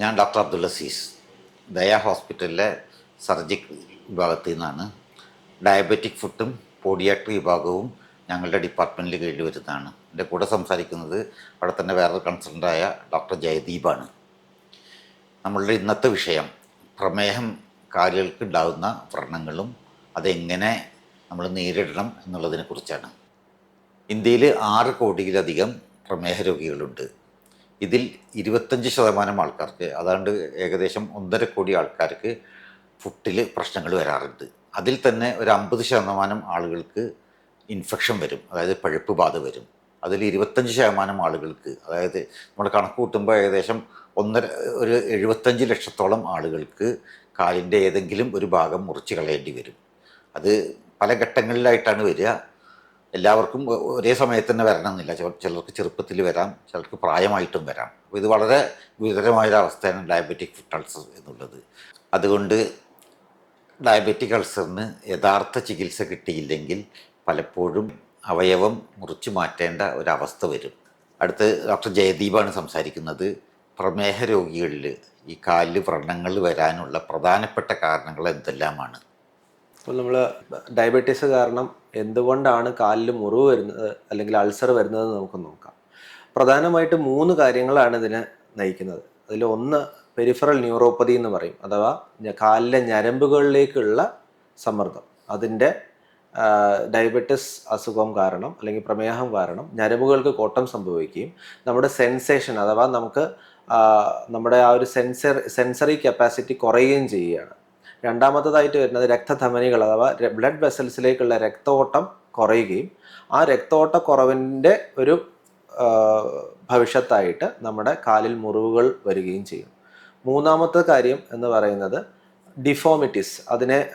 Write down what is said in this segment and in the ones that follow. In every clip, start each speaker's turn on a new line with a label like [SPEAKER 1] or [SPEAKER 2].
[SPEAKER 1] ഞാൻ ഡോക്ടർ അബ്ദുൾ അസീസ് ദയ ഹോസ്പിറ്റലിലെ സർജിക് വിഭാഗത്തിൽ നിന്നാണ്. ഡയബറ്റിക് ഫുഡും പോഡിയാട്രി വിഭാഗവും ഞങ്ങളുടെ ഡിപ്പാർട്ട്മെന്റിൽ കീഴിൽ വരുന്നതാണ്. എന്റെ കൂടെ സംസാരിക്കുന്നത് അവിടെ തന്നെ വേറൊരു കൺസൾട്ടന്റായ ഡോക്ടർ ജയദീപാണ്. നമ്മളുടെ ഇന്നത്തെ വിഷയം പ്രമേഹം കാലുകൾക്ക് ഉണ്ടാകുന്ന വ്രണങ്ങളും അതെങ്ങനെ നമ്മൾ നേരിടണം എന്നുള്ളതിനെ കുറിച്ചാണ് ഇന്ത്യയിൽ ആറ് കോടിയിലധികം പ്രമേഹ രോഗികളുണ്ട്. ഇതിൽ ഇരുപത്തഞ്ച് ശതമാനം ആൾക്കാർക്ക് അതാണ്ട് ഏകദേശം ഒന്നര കോടി ആൾക്കാർക്ക് ഫുട്ടിൽ പ്രശ്നങ്ങൾ വരാറുണ്ട്. അതിൽ തന്നെ ഒരു അമ്പത് ശതമാനം ആളുകൾക്ക് ഇൻഫെക്ഷൻ വരും അതായത് പഴുപ്പ് ബാധ വരും. അതിൽ ഇരുപത്തഞ്ച് ശതമാനം ആളുകൾക്ക് അതായത് നമ്മൾ കണക്ക് കൂട്ടുമ്പോൾ ഏകദേശം ഒന്നര ഒരു എഴുപത്തഞ്ച് ലക്ഷത്തോളം ആളുകൾക്ക് കാലിന്റെ ഏതെങ്കിലും ഒരു ഭാഗം മുറിച്ച് കളയേണ്ടി വരും. അത് പല ഘട്ടങ്ങളിലായിട്ടാണ് വരിക. എല്ലാവർക്കും ഒരേ സമയത്ത് തന്നെ വരണം എന്നില്ല ചിലർക്ക് ചെറുപ്പത്തിൽ വരാം ചിലർക്ക് പ്രായമായിട്ടും വരാം. അപ്പോൾ ഇത് വളരെ ഗുരുതരമായൊരു അവസ്ഥയാണ് ഡയബറ്റിക് ഫുഡ് അൾസർ എന്നുള്ളത്. അതുകൊണ്ട് ഡയബറ്റിക് അൾസറിന് യഥാർത്ഥ ചികിത്സ കിട്ടിയില്ലെങ്കിൽ പലപ്പോഴും അവയവം മുറിച്ചു മാറ്റേണ്ട ഒരവസ്ഥ വരും. അടുത്ത് ഡോക്ടർ ജയദീപാണ് സംസാരിക്കുന്നത്. പ്രമേഹ രോഗികളിൽ ഈ കാലിൽ വ്രണങ്ങൾ വരാനുള്ള പ്രധാനപ്പെട്ട കാരണങ്ങൾ എന്തെല്ലാമാണ്?
[SPEAKER 2] അപ്പോൾ നമ്മൾ ഡയബറ്റീസ് കാരണം എന്തുകൊണ്ടാണ് കാലിൽ മുറിവ് വരുന്നത് അല്ലെങ്കിൽ അൾസർ വരുന്നത് നമുക്ക് നോക്കാം. പ്രധാനമായിട്ട് മൂന്ന് കാര്യങ്ങളാണ് ഇതിനെ നയിക്കുന്നത്. അതിൽ ഒന്ന് പെരിഫറൽ ന്യൂറോപ്പതി എന്ന് പറയും അഥവാ കാലിലെ ഞരമ്പുകളിലേക്കുള്ള സമ്മർദ്ദം. അതിന്റെ ഡയബറ്റിസ് അസുഖം കാരണം അല്ലെങ്കിൽ പ്രമേഹം കാരണം ഞരമ്പുകൾക്ക് കോട്ടം സംഭവിക്കുകയും നമ്മുടെ സെൻസേഷൻ അഥവാ നമുക്ക് നമ്മുടെ ആ ഒരു സെൻസർ സെൻസറി കപ്പാസിറ്റി കുറയുകയും ചെയ്യുകയാണ്. രണ്ടാമത്തതായിട്ട് വരുന്നത് രക്തധമനികൾ അഥവാ ബ്ലഡ് വെസൽസിലേക്കുള്ള രക്തോട്ടം കുറയുകയും ആ രക്തോട്ട കുറവിന്റെ ഒരു ഭവിഷ്യത്തായിട്ട് നമ്മുടെ കാലിൽ മുറിവുകൾ വരികയും ചെയ്യും. മൂന്നാമത്തെ കാര്യം എന്ന് പറയുന്നത് ഡിഫോമിറ്റീസ് അതിനെ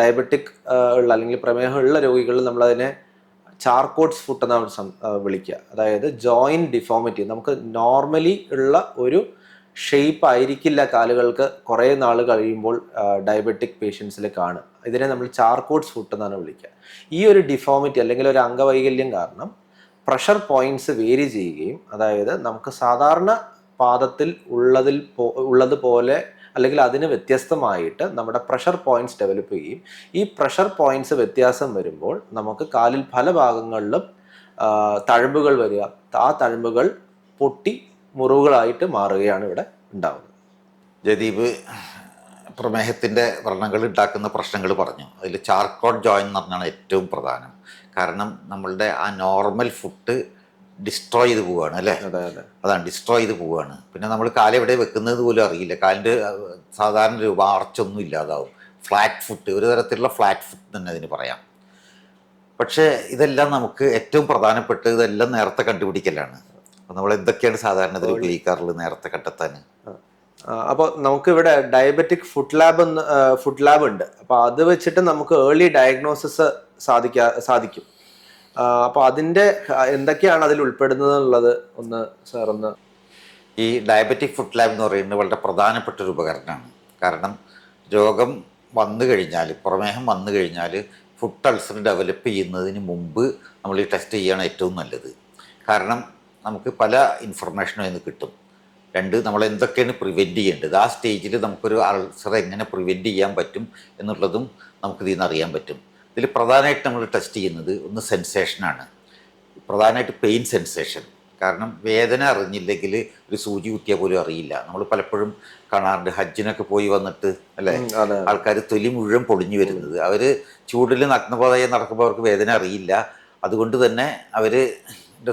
[SPEAKER 2] ഡയബറ്റിക് ഉള്ള അല്ലെങ്കിൽ പ്രമേഹമുള്ള രോഗികളിൽ നമ്മളതിനെ ചാർക്കോട്സ് ഫുട്ട് എന്നാണ് വിളിക്കുക. അതായത് ജോയിന്റ് ഡിഫോമിറ്റി നമുക്ക് നോർമലി ഉള്ള ഒരു ഷേപ്പ് ആയിരിക്കില്ല കാലുകൾക്ക്. കുറേ നാൾ കഴിയുമ്പോൾ ഡയബറ്റിക് പേഷ്യൻസിൽ കാണുക ഇതിനെ നമ്മൾ ചാർക്കോട്സ് ഫുട്ട് എന്നാണ് വിളിക്കുക. ഈ ഒരു ഡിഫോമിറ്റി അല്ലെങ്കിൽ ഒരു അംഗവൈകല്യം കാരണം പ്രഷർ പോയിന്റ്സ് വേരി ചെയ്യുകയും അതായത് നമുക്ക് സാധാരണ പാദത്തിൽ ഉള്ളതിൽ ഉള്ളതുപോലെ അല്ലെങ്കിൽ അതിന് വ്യത്യസ്തമായിട്ട് നമ്മുടെ പ്രഷർ പോയിന്റ്സ് ഡെവലപ്പ് ചെയ്യും ഈ പ്രഷർ പോയിന്റ്സ് വ്യത്യാസം വരുമ്പോൾ നമുക്ക് കാലിൽ പല ഭാഗങ്ങളിലും തഴമ്പുകൾ വരിക. ആ തഴമ്പുകൾ പൊട്ടി മുറിവുകളായിട്ട് മാറുകയാണ് ഇവിടെ ഉണ്ടാവുന്നത്.
[SPEAKER 1] ജദീപ് പ്രമേഹത്തിന്റെ വ്രണങ്ങൾ ഉണ്ടാക്കുന്ന പ്രശ്നങ്ങൾ പറഞ്ഞു. അതിൽ ചാർക്കോൾ ജോയിൻ എന്ന് പറഞ്ഞാണ് ഏറ്റവും പ്രധാനം. കാരണം നമ്മളുടെ ആ നോർമൽ ഫുഡ് ഡിസ്ട്രോയ് ചെയ്ത് പോവുകയാണ് അല്ലേ?
[SPEAKER 2] അതെ അതെ.
[SPEAKER 1] അതാണ് ഡിസ്ട്രോയ് ചെയ്ത് പോവുകയാണ്. പിന്നെ നമ്മൾ കാലെവിടെ വെക്കുന്നത് പോലും അറിയില്ല. കാലിന്റെ സാധാരണ രൂപ ആർച്ചൊന്നും ഇല്ലാതാവും. ഫ്ലാറ്റ് ഫുട്ട് ഒരു തരത്തിലുള്ള ഫ്ലാറ്റ് ഫുട്ട് തന്നെ അതിന് പറയാം. പക്ഷേ ഇതെല്ലാം നമുക്ക് ഏറ്റവും പ്രധാനപ്പെട്ട ഇതെല്ലാം നേരത്തെ കണ്ടുപിടിക്കലാണ്. നമ്മൾ എന്തൊക്കെയാണ് സാധാരണ ഇതിൽ ഉപയോഗിക്കാറുള്ളത് നേരത്തെ കണ്ടെത്താൻ
[SPEAKER 2] അപ്പോൾ നമുക്ക് ഇവിടെ ഡയബറ്റിക് ഫുഡ് ലാബ് എന്ന് ഫുഡ് ലാബ് ഉണ്ട്. അപ്പോൾ അത് വെച്ചിട്ട് നമുക്ക് ഏർലി ഡയഗ്നോസിസ് സാധിക്കാ സാധിക്കും. അപ്പോൾ അതിന്റെ എന്തൊക്കെയാണ് അതിൽ ഉൾപ്പെടുന്നത് എന്നുള്ളത് ഒന്ന് സാർ ഒന്ന്
[SPEAKER 1] ഈ ഡയബറ്റിക് ഫുഡ് ലാബ് എന്ന് പറയുന്നത് വളരെ പ്രധാനപ്പെട്ട ഒരു ഉപകരണമാണ്. കാരണം രോഗം വന്നു കഴിഞ്ഞാൽ പ്രമേഹം വന്നു കഴിഞ്ഞാൽ ഫുഡ് അൾസർ ഡെവലപ്പ് ചെയ്യുന്നതിന് മുമ്പ് നമ്മൾ ഈ ടെസ്റ്റ് ചെയ്യാണ് ഏറ്റവും നല്ലത്. കാരണം നമുക്ക് പല ഇൻഫർമേഷനും അതിന് കിട്ടും. രണ്ട് നമ്മൾ എന്തൊക്കെയാണ് പ്രിവെന്റ് ചെയ്യേണ്ടത്? ആ സ്റ്റേജിൽ നമുക്കൊരു അൾസർ എങ്ങനെ പ്രിവെന്റ് ചെയ്യാൻ പറ്റും എന്നുള്ളതും നമുക്കിതിൽ നിന്ന് അറിയാൻ പറ്റും. ഇതിൽ പ്രധാനമായിട്ട് നമ്മൾ ടെസ്റ്റ് ചെയ്യുന്നത് ഒന്ന് സെൻസേഷനാണ് പ്രധാനമായിട്ട് പെയിൻ സെൻസേഷൻ കാരണം വേദന അറിഞ്ഞില്ലെങ്കിൽ ഒരു സൂചി കുത്തിയാൽ പോലും അറിയില്ല. നമ്മൾ പലപ്പോഴും കാണാറുണ്ട് ഹജ്ജിനൊക്കെ പോയി വന്നിട്ട് അല്ലേ? ആൾക്കാർ തൊലി മുഴുവൻ പൊളിഞ്ഞു വരുന്നത്. അവർ ചൂടിൽ നഗ്നപാതയെ നടക്കുമ്പോൾ അവർക്ക് വേദന അറിയില്ല. അതുകൊണ്ട് തന്നെ അവർ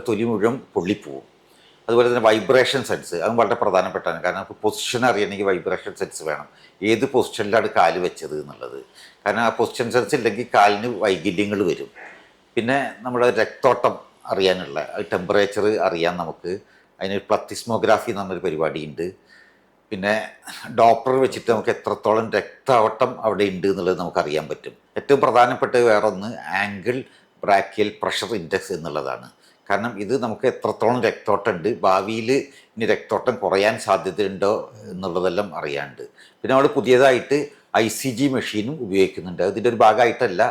[SPEAKER 1] തൊലി മുഴുവൻ പൊള്ളിപ്പോവും. അതുപോലെ തന്നെ വൈബ്രേഷൻ സെൻസ് അതും വളരെ പ്രധാനപ്പെട്ടാണ് കാരണം നമുക്ക് പൊസിഷൻ അറിയണമെങ്കിൽ വൈബ്രേഷൻ സെൻസ് വേണം. ഏത് പൊസിഷനിലാണ് കാൽ വെച്ചത് എന്നുള്ളത്. കാരണം ആ പൊസിഷൻ സെൻസ് ഇല്ലെങ്കിൽ കാലിന് വൈകല്യങ്ങൾ വരും. പിന്നെ നമ്മുടെ രക്തോട്ടം അറിയാനുള്ള ടെമ്പറേച്ചർ അറിയാൻ നമുക്ക്. അതിന് പ്ലത്തിസ്മോഗ്രാഫി എന്ന് പറഞ്ഞൊരു പരിപാടിയുണ്ട്. പിന്നെ ഡോപ്പർ വെച്ചിട്ട് നമുക്ക് എത്രത്തോളം രക്തവട്ടം അവിടെ ഉണ്ട് എന്നുള്ളത് നമുക്ക് അറിയാൻ പറ്റും. ഏറ്റവും പ്രധാനപ്പെട്ട വേറൊന്ന് ആംഗിൾ ബ്രാക്കിയൽ പ്രഷർ ഇൻഡെക്സ് എന്നുള്ളതാണ്. കാരണം ഇത് നമുക്ക് എത്രത്തോളം രക്തോട്ടം ഉണ്ട് ഭാവിയിൽ ഇനി രക്തോട്ടം കുറയാൻ സാധ്യതയുണ്ടോ എന്നുള്ളതെല്ലാം അറിയാണ്ട്. പിന്നെ നമ്മൾ പുതിയതായിട്ട് ഐ സി ജി മെഷീനും ഉപയോഗിക്കുന്നുണ്ട്. അതിന്റെ ഒരു ഭാഗമായിട്ടല്ല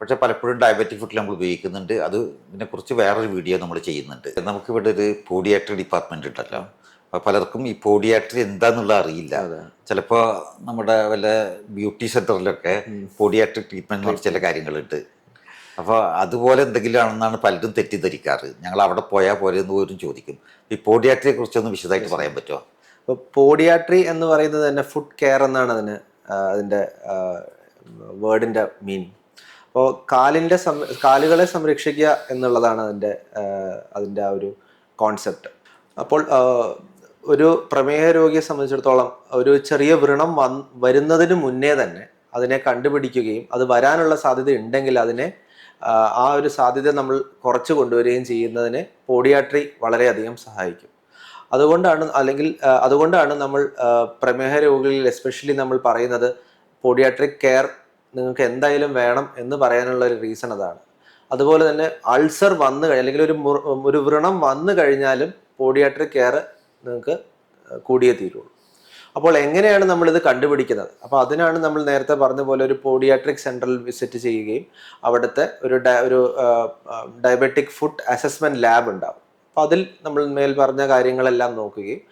[SPEAKER 1] പക്ഷെ പലപ്പോഴും ഡയബറ്റിക് ഫുഡിൽ നമ്മൾ ഉപയോഗിക്കുന്നുണ്ട്. അത് ഇതിനെക്കുറിച്ച് വേറൊരു വീഡിയോ നമ്മൾ ചെയ്യുന്നുണ്ട്. നമുക്കിവിടെ ഒരു പോഡിയാട്രി ഡിപ്പാർട്ട്മെന്റ് ഉണ്ടല്ലോ. അപ്പോൾ പലർക്കും ഈ പോഡിയാട്രി എന്താണെന്നുള്ള അറിയില്ല. ചിലപ്പോൾ നമ്മുടെ വല്ല ബ്യൂട്ടി സെന്ററിലൊക്കെ പോഡിയാട്രിക് ട്രീറ്റ്മെന്റ് ചില കാര്യങ്ങളുണ്ട്. അപ്പോൾ അതുപോലെ എന്തെങ്കിലും ആണെന്നാണ് പലരും തെറ്റിദ്ധരിക്കാറ്. ഞങ്ങൾ അവിടെ പോയാൽ പോലെ എന്ന് പോലും ചോദിക്കും. ഈ പോഡിയാട്രിയെ കുറിച്ചൊന്ന് വിശദമായിട്ട് പറയാൻ പറ്റുമോ?
[SPEAKER 2] അപ്പോൾ പോഡിയാട്രി എന്ന് പറയുന്നത് തന്നെ ഫുഡ് കെയർ എന്നാണ് അതിന് അതിന്റെ അതിന്റെ വേർഡിന്റെ മീനിങ് അപ്പോൾ കാലിന്റെ സം കാലുകളെ സംരക്ഷിക്കുക എന്നുള്ളതാണ് അതിന്റെ അതിന്റെ ആ ഒരു കോൺസെപ്റ്റ് അപ്പോൾ ഒരു പ്രമേഹ രോഗിയെ സംബന്ധിച്ചിടത്തോളം ഒരു ചെറിയ വ്രണം വന്ന് വരുന്നതിന് മുന്നേ തന്നെ അതിനെ കണ്ടുപിടിക്കുകയും അത് വരാനുള്ള സാധ്യത ഉണ്ടെങ്കിൽ അതിനെ ആ, ഒരു സാധ്യത നമ്മൾ കുറച്ച് കൊണ്ടുവരികയും ചെയ്യുന്നതിന് പോഡിയാട്രി വളരെയധികം സഹായിക്കും. അതുകൊണ്ടാണ് അല്ലെങ്കിൽ അതുകൊണ്ടാണ് നമ്മൾ പ്രമേഹ രോഗികളിൽ എസ്പെഷ്യലി നമ്മൾ പറയുന്നത് പോഡിയാട്രിക് കെയർ നിങ്ങൾക്ക് എന്തായാലും വേണം എന്ന് പറയാനുള്ള ഒരു റീസൺ അതാണ്. അതുപോലെ തന്നെ അൾസർ വന്നു കഴിഞ്ഞാൽ അല്ലെങ്കിൽ ഒരു ഒരു വ്രണം വന്നു കഴിഞ്ഞാലും പോഡിയാട്രിക് കെയർ നിങ്ങൾക്ക് കൂടിയേ തീരുള്ളൂ. അപ്പോൾ എങ്ങനെയാണ് നമ്മൾ ഇത് കണ്ടുപിടിക്കുന്നത്? അപ്പോൾ അതിനാണ് നമ്മൾ നേരത്തെ പറഞ്ഞ പോലെ ഒരു പോഡിയാട്രിക് സെന്ററിൽ വിസിറ്റ് ചെയ്യുകയും അവിടുത്തെ ഒരു ഒരു ഡയബറ്റിക് ഫുഡ് അസസ്മെന്റ് ലാബ് ഉണ്ടാവും. അപ്പോൾ അതിൽ നമ്മൾ മേൽ പറഞ്ഞ കാര്യങ്ങളെല്ലാം നോക്കുകയും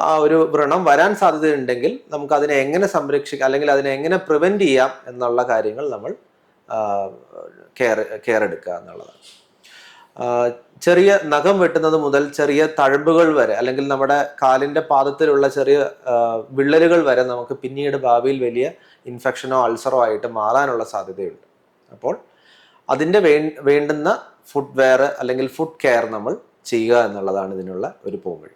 [SPEAKER 2] ആ ഒരു വ്രണം വരാൻ സാധ്യതയുണ്ടെങ്കിൽ നമുക്ക് അതിനെ എങ്ങനെ സംരക്ഷിക്കാം അല്ലെങ്കിൽ അതിനെ എങ്ങനെ പ്രിവെന്റ് ചെയ്യാം എന്നുള്ള കാര്യങ്ങൾ നമ്മൾ കെയർ കെയർ എടുക്കുക എന്നുള്ളതാണ്. ചെറിയ നഖം വെട്ടുന്നത് മുതൽ ചെറിയ തഴമ്പുകൾ വരെ അല്ലെങ്കിൽ നമ്മുടെ കാലിന്റെ പാദത്തിലുള്ള ചെറിയ വിള്ളലുകൾ വരെ നമുക്ക് പിന്നീട് ഭാവിയിൽ വലിയ ഇൻഫെക്ഷനോ അൾസറോ ആയിട്ട് മാറാനുള്ള സാധ്യതയുണ്ട്. അപ്പോൾ അതിന്റെ വേ വേണ്ടുന്ന ഫുഡ് വെയർ അല്ലെങ്കിൽ ഫുഡ് കെയർ നമ്മൾ ചെയ്യുക എന്നുള്ളതാണ് ഇതിനുള്ള ഒരു പോംവഴി.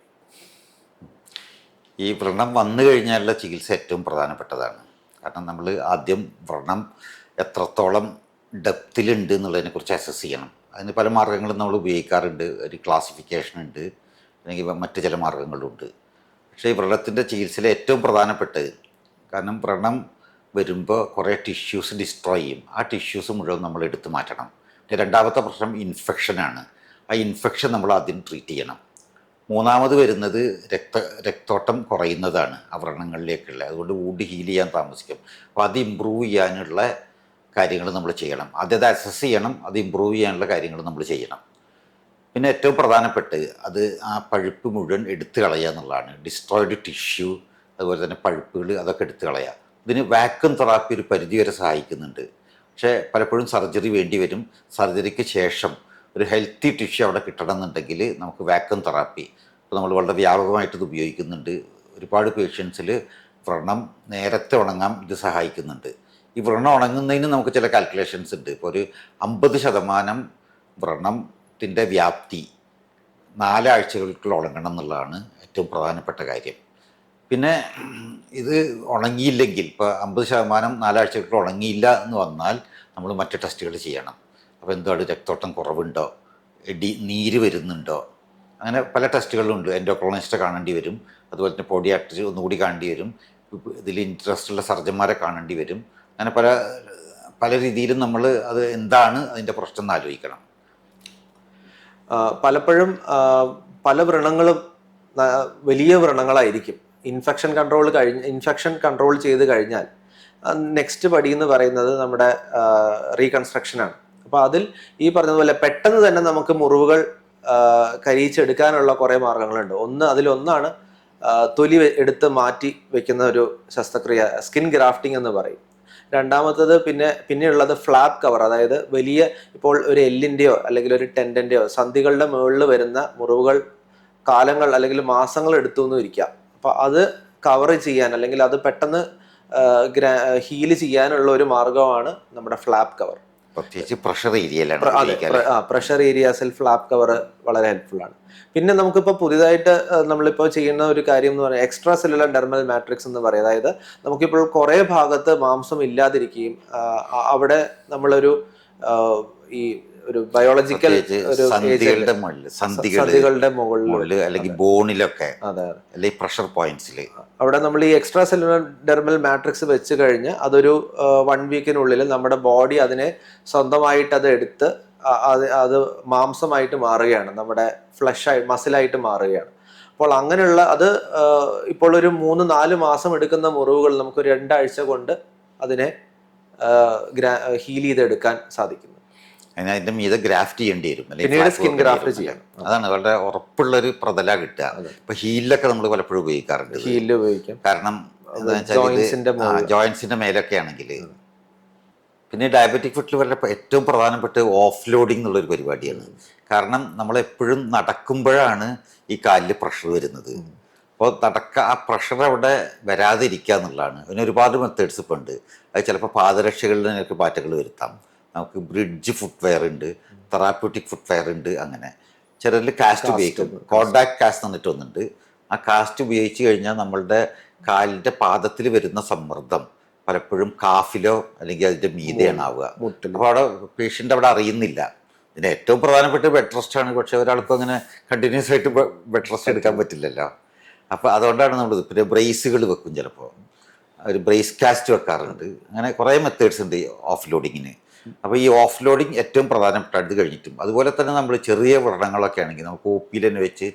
[SPEAKER 1] ഈ വ്രണം വന്നു കഴിഞ്ഞാലുള്ള ചികിത്സ ഏറ്റവും പ്രധാനപ്പെട്ടതാണ്. കാരണം നമ്മൾ ആദ്യം വ്രണം എത്രത്തോളം ഡെപ്തിലുണ്ട് എന്നുള്ളതിനെക്കുറിച്ച് അസസ് ചെയ്യണം. അതിന് പല മാർഗങ്ങളും നമ്മൾ ഉപയോഗിക്കാറുണ്ട്. ഒരു ക്ലാസിഫിക്കേഷൻ ഉണ്ട്. അല്ലെങ്കിൽ മറ്റു ചില മാർഗങ്ങളുണ്ട്. പക്ഷേ ഈ വ്രണത്തിന്റെ ചികിത്സയിൽ ഏറ്റവും പ്രധാനപ്പെട്ടത് കാരണം വ്രണം വരുമ്പോൾ കുറേ ടിഷ്യൂസ് ഡിസ്ട്രോയ് ചെയ്യും. ആ ടിഷ്യൂസ് മുഴുവൻ നമ്മൾ എടുത്തു മാറ്റണം. പിന്നെ രണ്ടാമത്തെ പ്രശ്നം ഇൻഫെക്ഷനാണ് ആ ഇൻഫെക്ഷൻ നമ്മൾ ആദ്യം ട്രീറ്റ് ചെയ്യണം. മൂന്നാമത് വരുന്നത് രക്ത രക്തോട്ടം കുറയുന്നതാണ് ആ വ്രണങ്ങളിലേക്കുള്ള. അതുകൊണ്ട് വൂണ്ട് ഹീൽ ചെയ്യാൻ താമസിക്കും. അപ്പോൾ അത് ഇമ്പ്രൂവ് ചെയ്യാനുള്ള കാര്യങ്ങൾ നമ്മൾ ചെയ്യണം. ആദ്യം അത് അസസ് ചെയ്യണം അത് ഇമ്പ്രൂവ് ചെയ്യാനുള്ള കാര്യങ്ങൾ നമ്മൾ ചെയ്യണം. പിന്നെ ഏറ്റവും പ്രധാനപ്പെട്ട് അത് ആ പഴുപ്പ് മുഴുവൻ എടുത്തു കളയുക എന്നുള്ളതാണ്. ഡിസ്ട്രോയിഡ് ടിഷ്യൂ അതുപോലെ തന്നെ പഴുപ്പുകൾ അതൊക്കെ എടുത്തു കളയുക. ഇതിന് വാക്വം തെറാപ്പി ഒരു പരിധിവരെ സഹായിക്കുന്നുണ്ട്. പക്ഷേ പലപ്പോഴും സർജറി വേണ്ടി വരും. സർജറിക്ക് ശേഷം ഒരു ഹെൽത്തി ടിഷ്യൂ അവിടെ കിട്ടണം എന്നുണ്ടെങ്കിൽ നമുക്ക് വാക്വം തെറാപ്പി ഇപ്പോൾ നമ്മൾ വളരെ വ്യാപകമായിട്ട് ഇത് ഉപയോഗിക്കുന്നുണ്ട്. ഒരുപാട് പേഷ്യൻസിൽ വ്രണം നേരത്തെ ഉണങ്ങാൻ ഇത് സഹായിക്കുന്നുണ്ട്. ഈ വ്രണം ഉണങ്ങുന്നതിന് നമുക്ക് ചില കാൽക്കുലേഷൻസ് ഉണ്ട്. ഇപ്പോൾ ഒരു അമ്പത് ശതമാനം വ്രണത്തിന്റെ വ്യാപ്തി നാലാഴ്ചകൾക്കുള്ള ഉണങ്ങണം എന്നുള്ളതാണ് ഏറ്റവും പ്രധാനപ്പെട്ട കാര്യം. പിന്നെ ഇത് ഉണങ്ങിയില്ലെങ്കിൽ ഇപ്പോൾ അമ്പത് ശതമാനം നാലാഴ്ചകൾക്കുള്ള ഉണങ്ങിയില്ല എന്ന് വന്നാൽ നമ്മൾ മറ്റ് ടെസ്റ്റുകൾ ചെയ്യണം. അപ്പോൾ എന്താണ് രക്തോട്ടം കുറവുണ്ടോ? എടി നീര് വരുന്നുണ്ടോ? അങ്ങനെ പല ടെസ്റ്റുകളുണ്ട് എൻഡോക്രോളജിസ്റ്റ് കാണേണ്ടി വരും. അതുപോലെ തന്നെ പോഡിയാട്രി ഒന്നുകൂടി കാണേണ്ടി വരും. ഇതിൽ ഇൻട്രസ്റ്റ് ഉള്ള സർജന്മാരെ കാണേണ്ടി വരും. അങ്ങനെ പല പല രീതിയിലും നമ്മൾ അത് എന്താണ് അതിന്റെ പ്രശ്നം എന്ന് ആലോചിക്കണം.
[SPEAKER 2] പലപ്പോഴും പല വ്രണങ്ങളും വലിയ വ്രണങ്ങളായിരിക്കും. ഇൻഫെക്ഷൻ കൺട്രോൾ കഴിഞ്ഞ് ഇൻഫെക്ഷൻ കൺട്രോൾ ചെയ്ത് കഴിഞ്ഞാൽ നെക്സ്റ്റ് പടി എന്ന് പറയുന്നത് നമ്മുടെ റീകൺസ്ട്രക്ഷനാണ് അപ്പോൾ അതിൽ ഈ പറഞ്ഞതുപോലെ പെട്ടെന്ന് തന്നെ നമുക്ക് മുറിവുകൾ കരിയിച്ചെടുക്കാനുള്ള കുറേ മാർഗങ്ങളുണ്ട്. ഒന്ന് അതിലൊന്നാണ് തൊലി എടുത്ത് മാറ്റി വെക്കുന്ന ഒരു ശസ്ത്രക്രിയ സ്കിൻ ഗ്രാഫ്റ്റിംഗ് എന്ന് പറയും. രണ്ടാമത്തത് പിന്നെ പിന്നെയുള്ളത് ഫ്ലാപ്പ് കവർ. അതായത് വലിയ ഇപ്പോൾ ഒരു എല്ലിന്റെയോ അല്ലെങ്കിൽ ഒരു ടെന്റിന്റെയോ സന്ധികളുടെ മുകളിൽ വരുന്ന മുറിവുകൾ കാലങ്ങൾ അല്ലെങ്കിൽ മാസങ്ങൾ എടുത്തു ഇരിക്കാം അപ്പോൾ അത് കവർ ചെയ്യാൻ അല്ലെങ്കിൽ അത് പെട്ടെന്ന് ഹീൽ ചെയ്യാനുള്ള ഒരു മാർഗമാണ് നമ്മുടെ ഫ്ലാപ്പ് കവർ.
[SPEAKER 1] പ്രത്യേകിച്ച് പ്രഷർ ഏരിയയിലാണ്?
[SPEAKER 2] പ്രഷർ ഏരിയാസിൽ ഫ്ലാപ്പ് കവർ വളരെ ഹെൽപ്ഫുൾ ആണ് പിന്നെ നമുക്കിപ്പോൾ പുതിയതായിട്ട് നമ്മളിപ്പോൾ ചെയ്യുന്ന ഒരു കാര്യം എന്ന് പറയുന്നത് എക്സ്ട്രാ സെല്ലുലർ ഡെർമൽ മാട്രിക്സ് എന്ന് പറയും അതായത് നമുക്കിപ്പോൾ കുറേ ഭാഗത്ത് മാംസം ഇല്ലാതിരിക്കുകയും അവിടെ നമ്മളൊരു ഈ ഒരു ബയോളജിക്കൽ
[SPEAKER 1] സന്ധികളുടെ മുകളിൽ
[SPEAKER 2] സന്ധികളുടെ മുകളിൽ
[SPEAKER 1] അല്ലെങ്കിൽ ബോണിലൊക്കെ അല്ലെങ്കിൽ പ്രഷർ പോയിന്റ്സിൽ
[SPEAKER 2] അവിടെ നമ്മൾ ഈ എക്സ്ട്രാ സെല്ലുലർ ഡെർമൽ മാട്രിക്സ് വെച്ച് കഴിഞ്ഞ് അതൊരു വൺ വീക്കിനുള്ളിൽ നമ്മുടെ ബോഡി അതിനെ സ്വന്തമായിട്ട് അത് എടുത്ത് അത് അത് മാംസമായിട്ട് മാറുകയാണ്. നമ്മുടെ ഫ്ലഷായി മസിലായിട്ട് മാറുകയാണ്. അപ്പോൾ അങ്ങനെയുള്ള അത് ഇപ്പോൾ ഒരു മൂന്ന് നാല് മാസം എടുക്കുന്ന മുറിവുകൾ നമുക്ക് രണ്ടാഴ്ച കൊണ്ട് അതിനെ ഹീൽ ചെയ്തെടുക്കാൻ സാധിക്കുന്നു.
[SPEAKER 1] അതിന് അതിന്റെ മീതെ ഗ്രാഫ്റ്റ് ചെയ്യേണ്ടി വരും. അല്ലെങ്കിൽ
[SPEAKER 2] പിന്നീട്
[SPEAKER 1] ഗ്രാഫ്റ്റ്.
[SPEAKER 2] ചെയ്യാം.
[SPEAKER 1] അതാണ് വളരെ ഉറപ്പുള്ള ഒരു പ്രതല കിട്ടുക. ഇപ്പൊ ഹീലിലൊക്കെ നമ്മൾ പലപ്പോഴും ഉപയോഗിക്കാറുണ്ട്.
[SPEAKER 2] ഹീലിൽ ഉപയോഗിക്കാം.
[SPEAKER 1] കാരണം ജോയിൻസിന്റെ മേലൊക്കെ ആണെങ്കിൽ പിന്നെ ഡയബറ്റിക് ഫുട്ടിൽ വളരെ ഏറ്റവും പ്രധാനപ്പെട്ട ഓഫ് ലോഡിംഗ് എന്നുള്ള ഒരു പരിപാടിയാണ്. കാരണം നമ്മൾ എപ്പോഴും നടക്കുമ്പോഴാണ് ഈ കാലിൽ പ്രഷർ വരുന്നത്. അപ്പോൾ നടക്ക ആ പ്രഷർ അവിടെ വരാതിരിക്കുക എന്നുള്ളതാണ്. അതിന് ഒരുപാട് മെത്തേഡ്സ് ഇപ്പോൾ ഉണ്ട്. അത് ചിലപ്പോൾ പാദരക്ഷകളിൽ നിനക്ക് പാറ്റകൾ വരുത്താം. നമുക്ക് ബ്രിഡ്ജ് ഫുട്വെയർ ഉണ്ട് തെറാപ്യൂട്ടിക് ഫുട്വെയർ ഉണ്ട് അങ്ങനെ. ചിലരിൽ കാസ്റ്റ് ഉപയോഗിക്കും. കോണ്ടാക്ട് കാസ്റ്റ് എന്നിട്ട് ഒന്നുണ്ട്. ആ കാസ്റ്റ് ഉപയോഗിച്ച് കഴിഞ്ഞാൽ നമ്മളുടെ കാലിന്റെ പാദത്തിൽ വരുന്ന സമ്മർദ്ദം പലപ്പോഴും കാഫിലോ അല്ലെങ്കിൽ അതിന്റെ മീതയാണ് ആവുക. അപ്പോൾ അവിടെ പേഷ്യന്റ് അവിടെ അറിയുന്നില്ല. ഇതിന് ഏറ്റവും പ്രധാനപ്പെട്ട ബെഡ് റെസ്റ്റ് ആണ്. പക്ഷേ ഒരാൾക്കും അങ്ങനെ കണ്ടിന്യൂസ് ആയിട്ട് ബെഡ് റെസ്റ്റ് എടുക്കാൻ പറ്റില്ലല്ലോ. അപ്പോൾ അതുകൊണ്ടാണ് നമ്മൾ പിന്നെ ബ്രേസുകൾ വെക്കും ചിലപ്പോൾ. ഒരു ബ്രേസ് കാസ്റ്റ് വെക്കാറുണ്ട്. അങ്ങനെ കുറേ മെത്തേഡ്സ് ഉണ്ട് ഓഫ് ലോഡിങ്ങിന് അപ്പോൾ ഈ ഓഫ് ലോഡിങ് ഏറ്റവും പ്രധാനപ്പെട്ട അടുത്ത് കഴിഞ്ഞിട്ടും. അതുപോലെ തന്നെ നമ്മൾ ചെറിയ വ്രണങ്ങളൊക്കെ ആണെങ്കിൽ നമുക്ക് ഒ തന്നെ വെച്ച്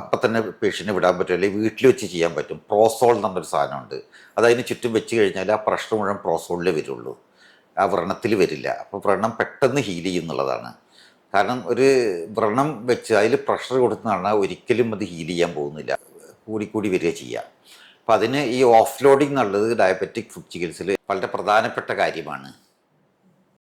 [SPEAKER 1] അപ്പം തന്നെ പേഷ്യന്റ് വിടാൻ പറ്റും അല്ലെങ്കിൽ വീട്ടിൽ വെച്ച് ചെയ്യാൻ പറ്റും. പ്രോസോൾ എന്നൊരു സാധനമുണ്ട്. അതതിന് ചുറ്റും വെച്ച് കഴിഞ്ഞാൽ ആ പ്രശ്നം മുഴുവൻ പ്രോസോളിലേ വരുള്ളൂ. ആ വ്രണത്തിൽ വരില്ല. അപ്പോൾ വ്രണം പെട്ടെന്ന് ഹീൽ ചെയ്യും എന്നുള്ളതാണ്. കാരണം ഒരു വ്രണം വെച്ച് അതിൽ പ്രഷർ കൊടുക്കുന്നതാണ് ഒരിക്കലും അത് ഹീൽ ചെയ്യാൻ പോകുന്നില്ല. കൂടി കൂടി വരിക ചെയ്യുക അപ്പോൾ അതിന് ഈ ഓഫ് ലോഡിംഗ് എന്നുള്ളത് ഡയബറ്റിക് ഫുഡ് ചികിത്സയിൽ വളരെ പ്രധാനപ്പെട്ട കാര്യമാണ്.